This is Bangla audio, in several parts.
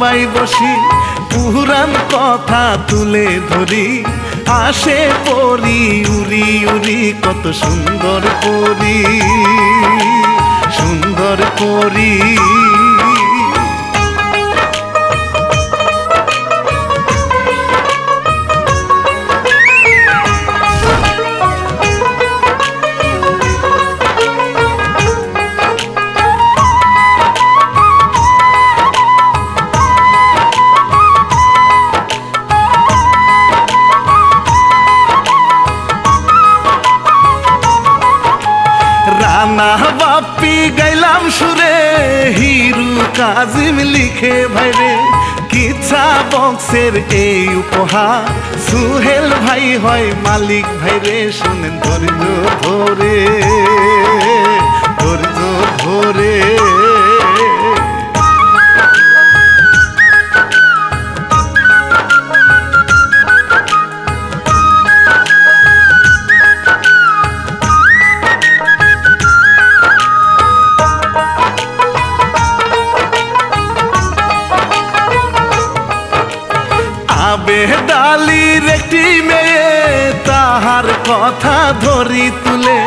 সবাই বসি পুরান কথা তুলে ধরি। আসে পরি উড়ি উড়ি কত সুন্দর পরি সুন্দর পরি। বক্সের এই উপহার। সুহেল ভাই হয় মালিক ভাই রে শুনেন ধৈর্য ধরে ধৈর্য ধরে। আবে ডালির একটি মেয়ে। তাহার কথা ধরি তুলে,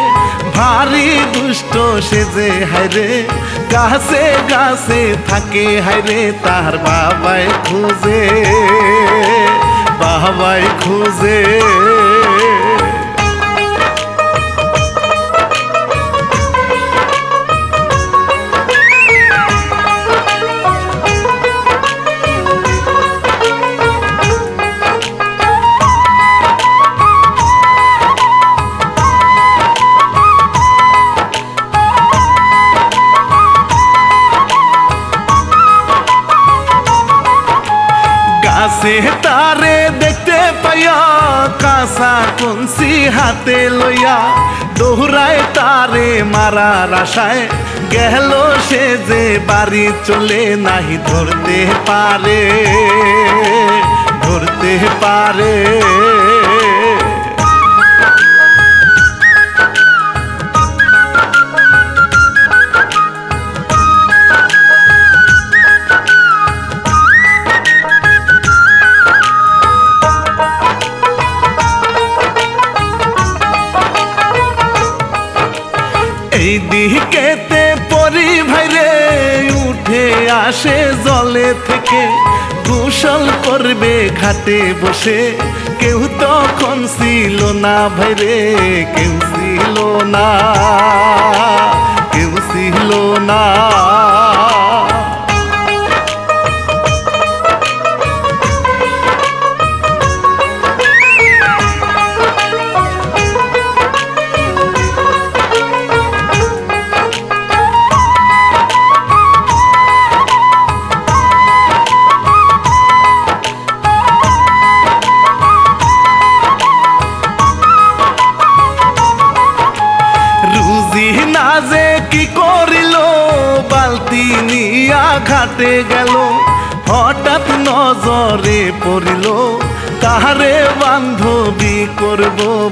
ভারী দুষ্ট সেজে হাইরে গাছে গাছে থাকে হাইরে তার বাবাই খুঁজে। বাবাই খুঁজে। কাঁচা হাতে লইয়া দৌড়ায় তারে মারার আশায় গেল সে যে বাড়ি চলে নাহি ধরতে পারে ধরতে পারে। দিকেতে পরি ভাইরে উঠে আসে জলে থেকে। গোসল করবে, ঘাটে বসে। কেউ তখন ছিল না ভাইরে কেউ ছিল না, কেউ ছিল না।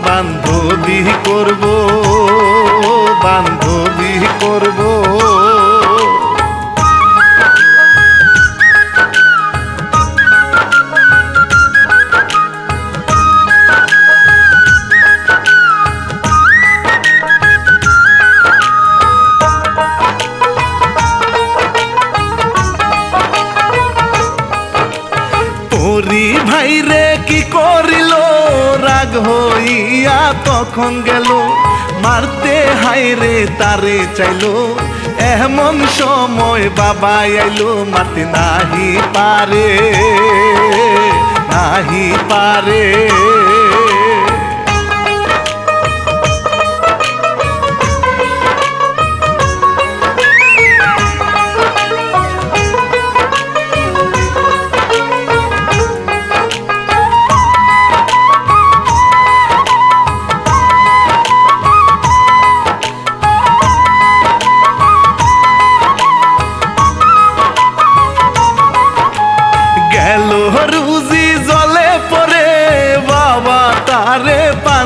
বান্ধবী করব। তখন গেল, মারতে হাইরে তারে চাইলো। এমন সময় বাবা এলো মারতে নাহি পারে নাহি পারে।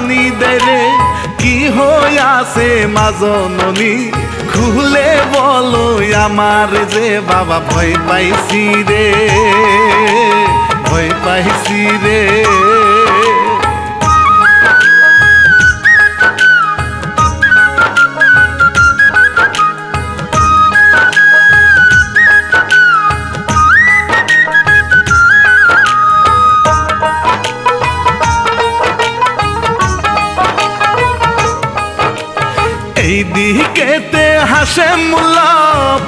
পানি দেরে কি হইয়াছে মাজননি খুলে বলো আমার যে বাবা, ভয় পাইছি রে, ভয় পাইছি রে। দিকেতে মুল্লা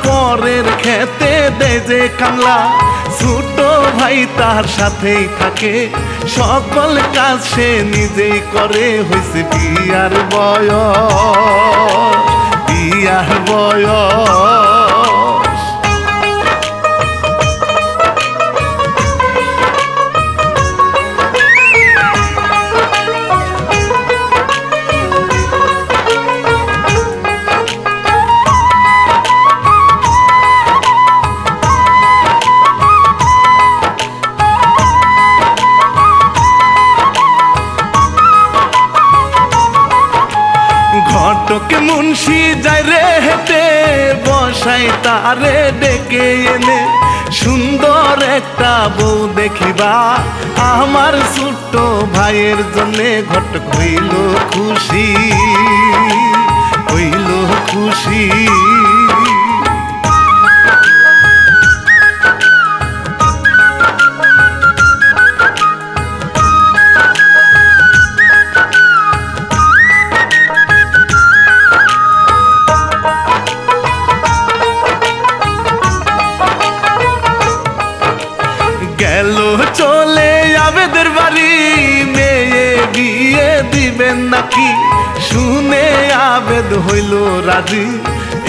পরের খেতে দে যে কামলা। ছোট ভাই তার সাথেই থাকে, সকল কাজ সে নিজেই করে হয়েছে বিয়ার বয় বিয়ার বয়স। তারে ডেকে এনে সুন্দর একটা বউ দেখিবা। আমার ছোট্ট ভাইয়ের জন্য ঘট হইল খুশি। নাকি শুনে আবেদ হইল রাজি।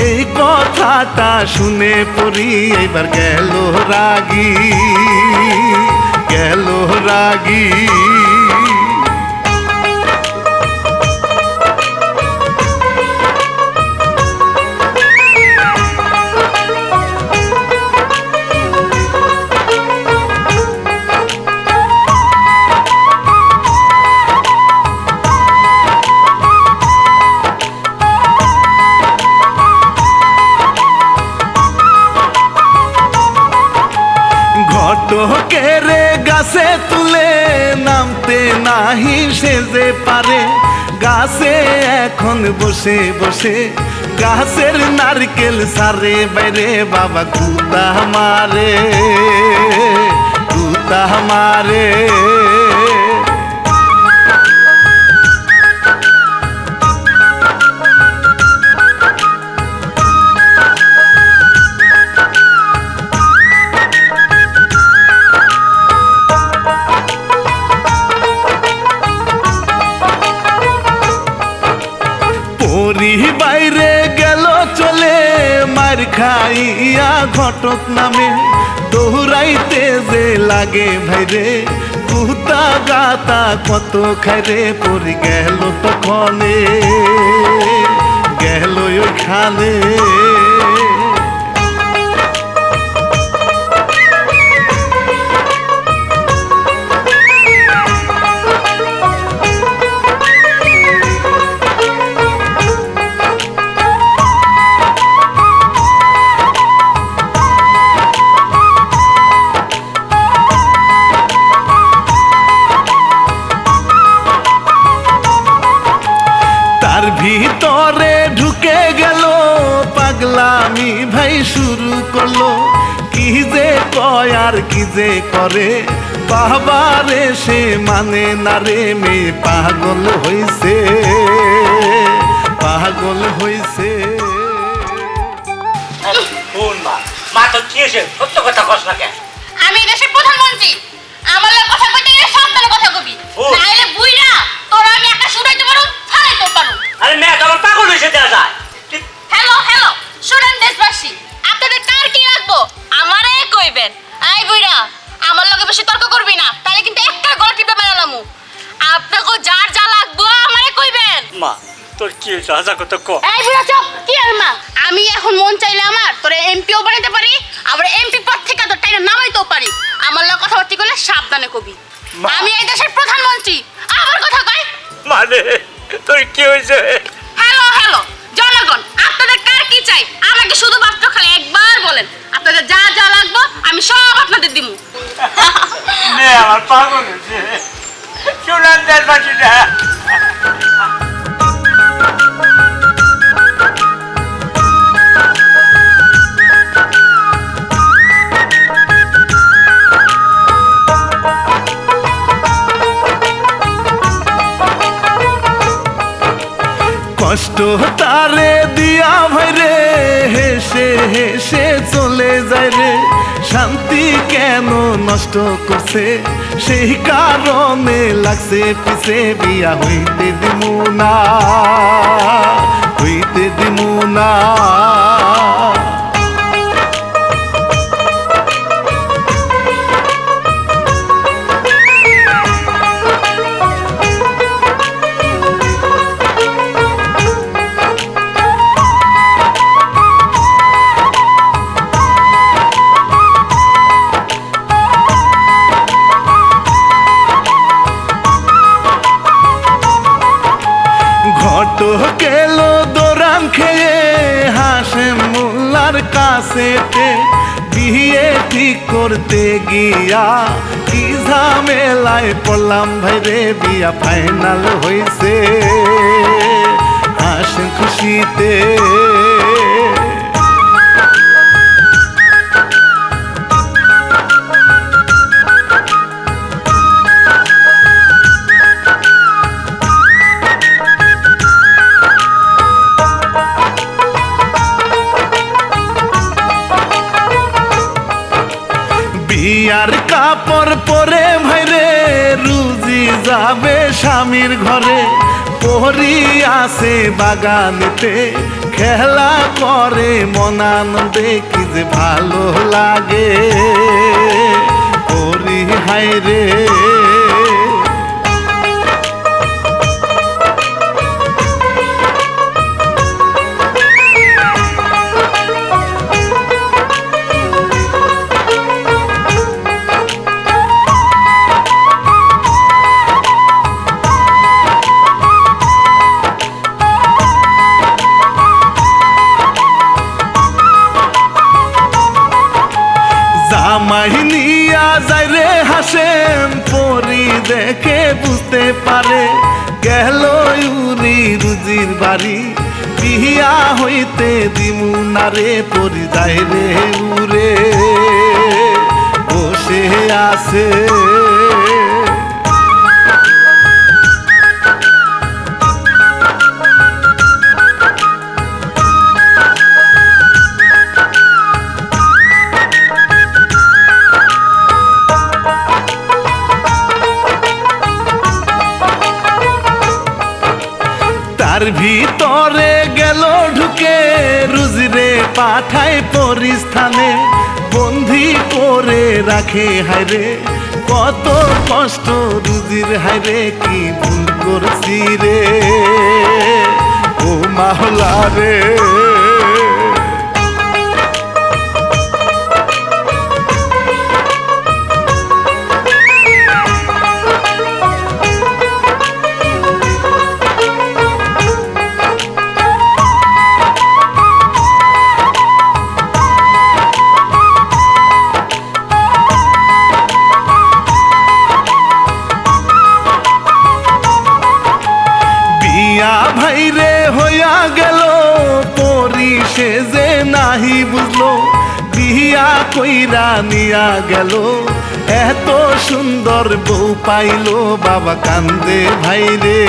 এই কথাটা শুনে পড়ি এবার গেল রাগি গেল রাগি। ঘটকের গাছে তুলে নামতে নাহি সেজে পারে। গাছে এখন বসে বসে গাছের নারকেল সারে বাইরে, বাবা কুতা মারে কুতা মারে। খাইয়া ঘটক নামে দৌড়াইতে যে লাগে ভাইরে কুতা গাতা কত খাইরে পড়ে গেল তখনে, গেল ওইখানে। কি যে করে? বাবারে সে মানে না রে মেয়ে, পাগল হইছে। পাগল হইছে। মা তো কি সত্য কথা কস না কেন? তোর কি হয়েছে হাজার কথা ক এই বুড়া চুপ কি আর মা? আমি এখন মন চাইলে আমার তোরে এমপিও বানাতে পারি আবার এমপি পদ থেকে তোর টাইনা নামাইতেও পারি। আমার লগে কথাবার্তি করলে সাবধানে কবি। মা। আমি এই দেশের প্রধানমন্ত্রী। আবার কথা কয়। মানে তোর কি হয়েছে? কষ্ট তারে দিয়া ভাইরে হেসে হেসে চলে যায় রে। শান্তি কেন নষ্ট করছে? সেই কারণে লাগছে পিছে বিয়া, হইতে দিমু না, হইতে দিমু না। ঘট গেল দোরাম খেয়ে হাসে মোল্লার কাছেতে বিয়ে ঠিক করতে গিয়া? কি ঝামেলায় পড়লাম ভাই রে? বিয়া ফাইনাল হইছে। হাসে খুশিতে স্বামীর ঘরে পরি আসে বাগানেতে, খেলা করে মনান কি যে ভালো লাগে। পরি হাইরে জামাই পাঠায় পরিস্থানে, বন্দি করে রাখে, হায়রে, কত কষ্ট রুজির, হায়রে, কি ভুল করছি রে? ও মাহলা রে। বিয়া কইরা নিয়া গেল। এত সুন্দর বউ পাইলো বাবা কান্দে ভাইরে।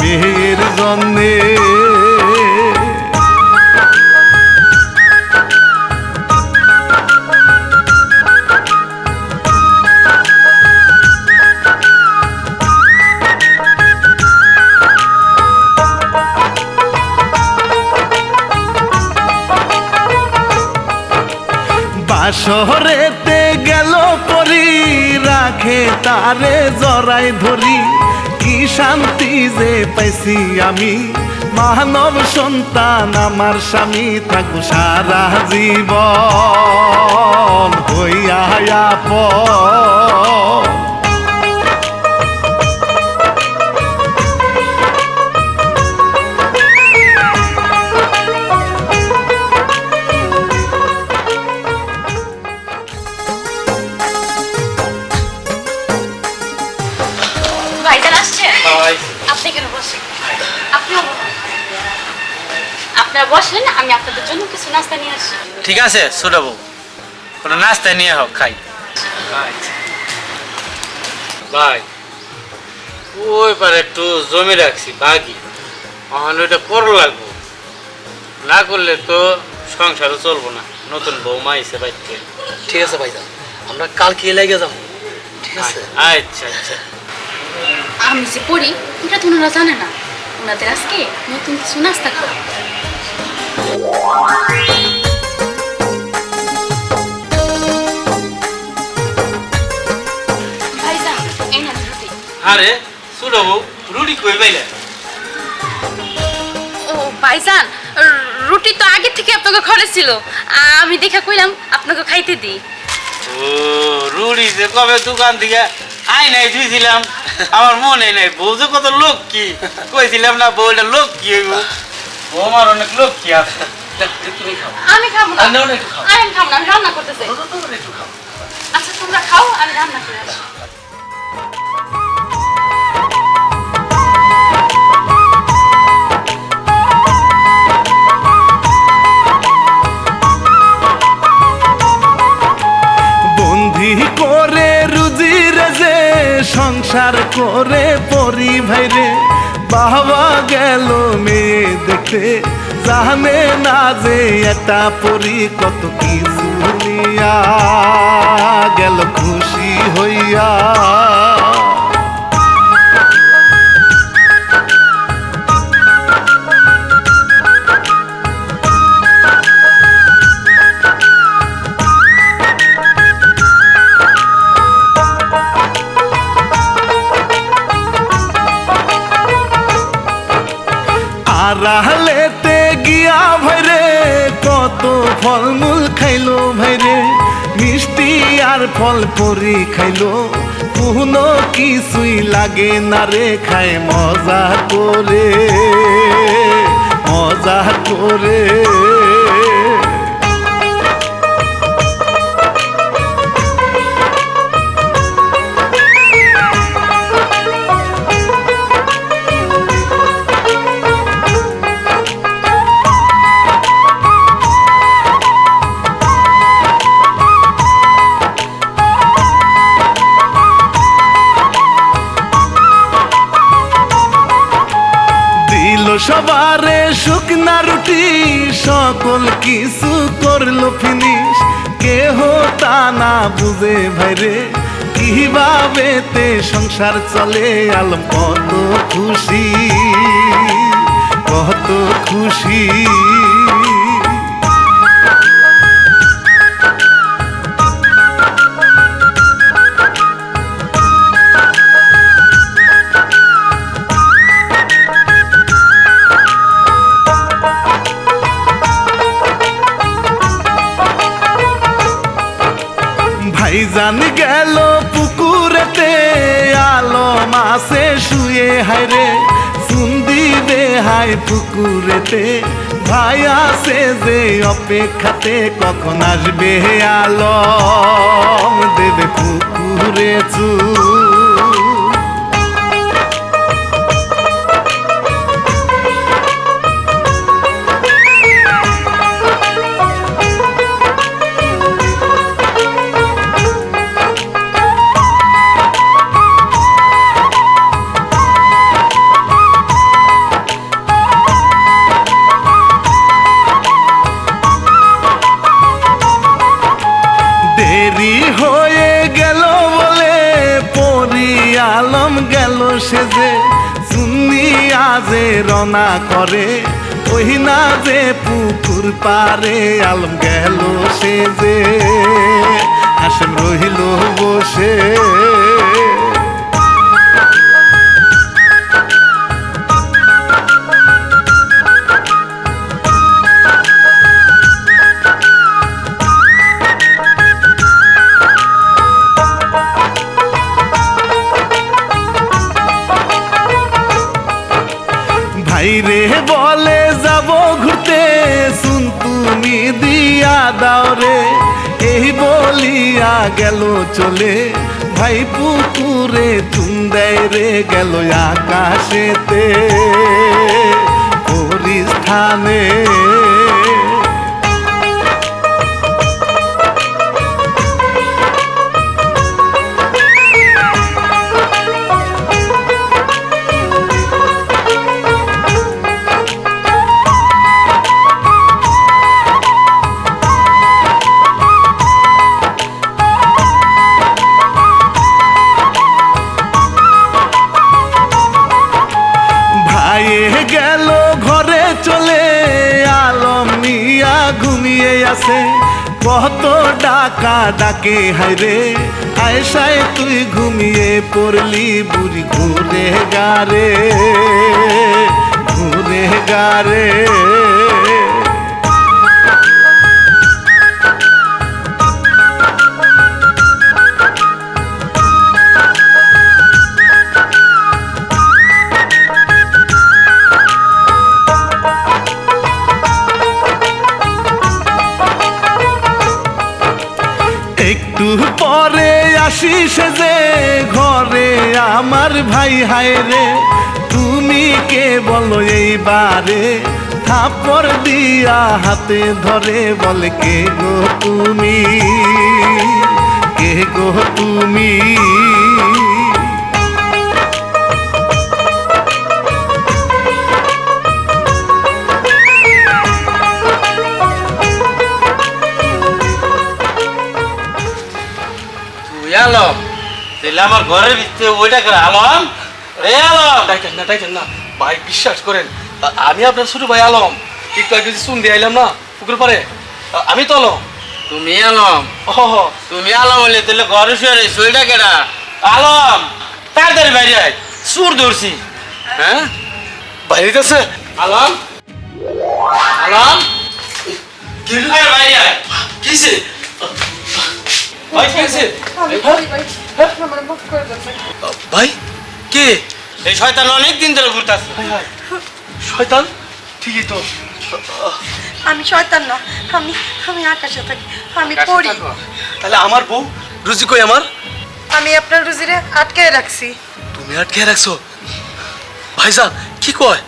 মেয়ের জন্যে বাসরেতে গেল পরি, রাখে তারে জরাই ধরি। কি শান্তি যে পাইছি আমি, মানব সন্তান আমার স্বামী থাকু সারা জীবন হইয়া আপন। বসেন আমি আপনাদের জন্য কিছু নাস্তা নিয়ে আসি। ঠিক আছে ছোট বউ কোনো নাস্তা নিয়ে হোক খাই। ভাই ওই পারে একটু জমি রাখছি বাকি এখন ওইটা করো লাগবো। না করলে তো সংসারও চলবো না। নতুন বৌমা এসে বাড়িতে। ঠিক আছে ভাইজান আমরা কালকে লেগে যাব। ঠিক আছে? আচ্ছা আচ্ছা। আমি যে পড়ি এটা তো ওনারা জানে না। ওনাদের আজকে নতুন কিছু নাস্তা করো আরে শুনো রুটি কই পাইলে? ও ভাইজান রুটি তো আগে থেকে আপনাকে ঘরে ছিল। আমি দেখা কইলাম আপনাকে খাইতে দিই। ও রুড়ি যে কবে দোকান থেকে আই নাই ধুইছিলাম আমার মনে নাই বউ যে কত লোক কি। কইছিলাম না বউটা লোক কি হইব? ও আমার অনেক লোক কি আছে? তুমি খাও। আমি খাব না। না একটু খাও। আমি খাব না আমি রান্না করতেছি। একটু খাও। আচ্ছা তোমরা খাও আমি রান্না করে আসি। বন্দি করে রুজি রেজে সংসার করে পরি ভাইরে। বাবা গেল মেয়ে দেখতে। জানে না যে এটা পরি কত কিছু নিয়া গেল খুশি হইয়া। আড়ালেতে গিয়া ভাইরে কত ফলমূল খাইলো ভাইরে মিষ্টি আর ফল পরি খাইলো কোনো কিছুই লাগে না রে খায় মজা করে মজা করে। শুকনা রুটি, সকল কিছু করল ফিনিশ কেহ তা না বুঝে ভাইরে কীভাবে তে সংসার চলে আল কত খুশি কত খুশি। পুকুরেতে ভাই আসে যে অপেক্ষাতে কখন আসবে আলো দেবে পুকুরে চুল। সেজে চুন্নি আজে রনা করে, ওই না যে পুকুর পারে আলম গেল সেজে হাসেম রহিল বসে। ভাইরে বলে যাব ঘুরতে। শুন তুমি দিয়া দাও রে। এই বলিয়া গেল চলে। ভাই পুকুরে চুন দেয় রে, গেল আকাশেতে। পরিস্থানে ডাকে হাইরে আয়সায় তুই ঘুমিয়ে পড়লি বুড়ি ঘুরে গারে ঘুরে গারে ভাই হায় রে, তুমি কে বলো এইবারে? থাপড় দিয়া হাতে ধরে বলে, কে গো তুমি? কে গো তুমি? আমার ঘরের ভিতরে ওইটা করে আলম। এ আলম! ডাইকেন না ডাইকেন না। ভাই বিশ্বাস করেন আমি আপনার ছোট ভাই আলম। একটু আগে চুন দিয়ে আইলাম না পুকুর পারে আমি তো আলম। তুমি আলম? ও তুমি আলম হলে তাহলে ঘরে শুয়ে ওইটা কেডা? আলম তাড়াতাড়ি বাইরে আয় সুর ধরছি। হ্যাঁ? বাইরে আছে আলম? আলম? কি আরে বাইরে আয় কিসে ভাই কি হয়েছে? ভাই কে? এই শয়তান অনেক দিন ধরে ঘুরতাছে। শয়তান? ঠিকই তো। আমি শয়তান না আমি আমি আকাশে থাকি আমি পড়ি। তাহলে আমার বউ রুজি কই আমার? আমি আপনার রুজিরে আটকে রাখছি। তুমি আটকে রাখছো? ভাইজান কি কয়?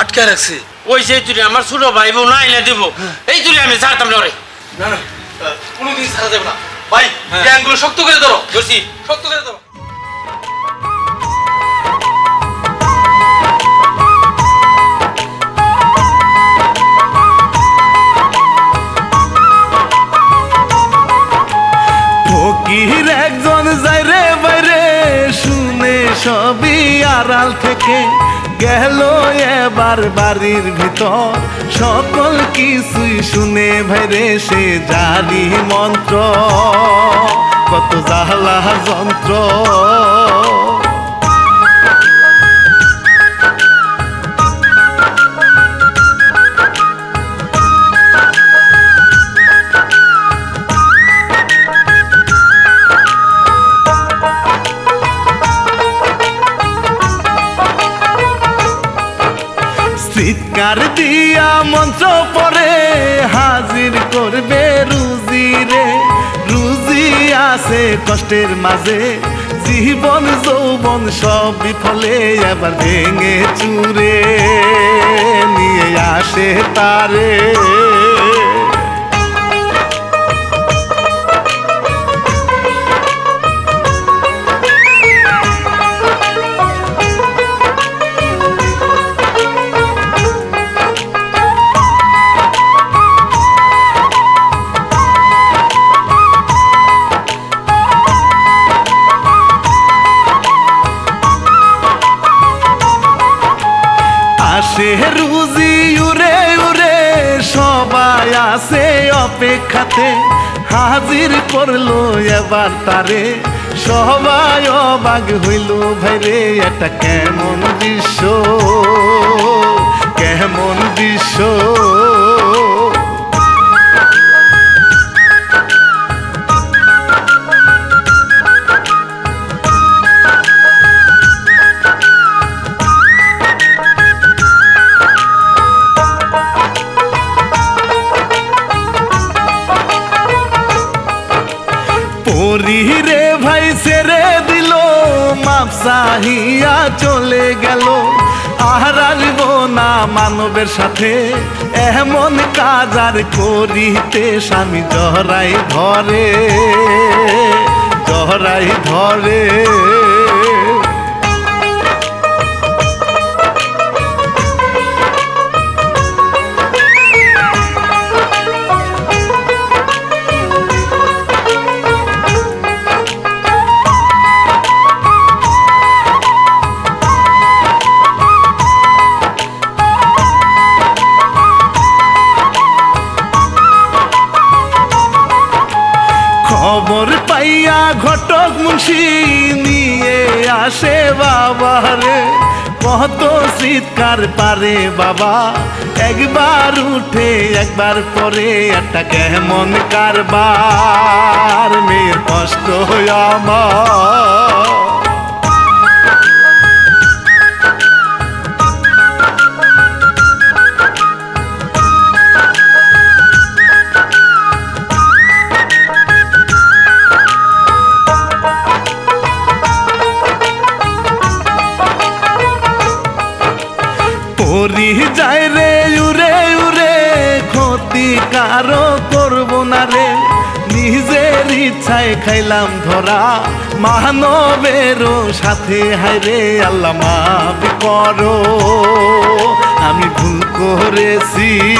আটকে রাখছি। ওই সেই তুই আমার ছোট ভাই বোন না এনে দিব। এই তুই আমি ছাড়তাম না রে। না না কোনোদিন ছাড়া যাবে না। ভাই হ্যাঁ। শক্ত করে ধরো। ধরছি। শক্ত করে ধরো। ফকির একজন যায় রে বাইরে শুনে সবই আড়াল থেকে গেল এবার বাড়ির ভিতর। সকল কিছুই শুনে ভাইরে সে জারি মন্ত্র। কত জাহলা যন্ত্র। চিৎকার দিয়া মঞ্চ পরে হাজির করবে রুজি রে। রুজি আছে কষ্টের মাঝে। জীবন, যৌবন সব বিফলে আবার ভেঙে চুরে। নিয়ে আসে তারে। অপেক্ষাতে হাজির করল এবার তারে। সবাই অবাক হইল ভাইরে এটা কেমন দৃশ্য? কেমন দৃশ্য? মাপসাহিয়া চলে গেল। আর আসব না মানবের সাথে এমন কাজ আর করিতে স্বামী জহরাই ধরে জহরাই ধরে। ঘটক নিয়ে আসে বাবারে কত শীতকার পারে বাবা। একবার উঠে, একবার পরে, একটা কেমন কারবার। মেয়ের কষ্ট আমার। পরি যায় রে উরে উরে ক্ষতি কারও করব না রে। নিজের ইচ্ছায় খাইলাম ধরা। মানবেরও সাথে, হায় রে, আল্লাহ মাফ করো। আমি ভুল করেছি।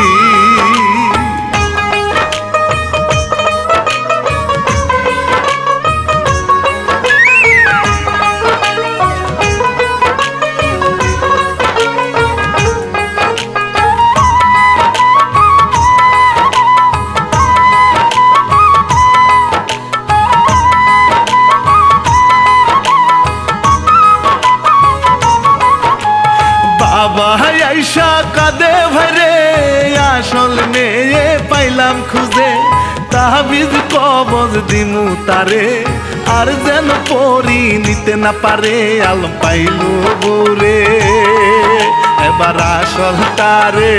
আইসা কাদে ভরে, আসল মেয়ে পাইলাম খুঁজে। তাহাবিজ কবজ দিমু তারে, আর যেন পরি নিতে না পারে, আলম পাইল বরে। এবার আসল তারে।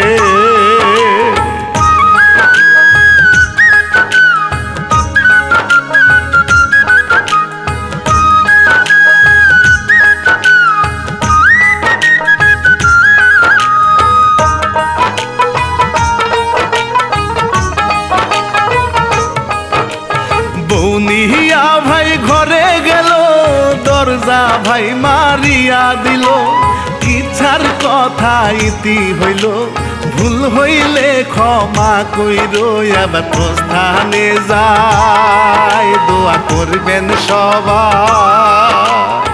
দরজা ভাই মারিয়া দিল। ইচ্ছার কথা ইতি হইল। ভুল হইলে ক্ষমা কইর আবার প্রস্থানে যায়। দোয়া করবেন সবাই।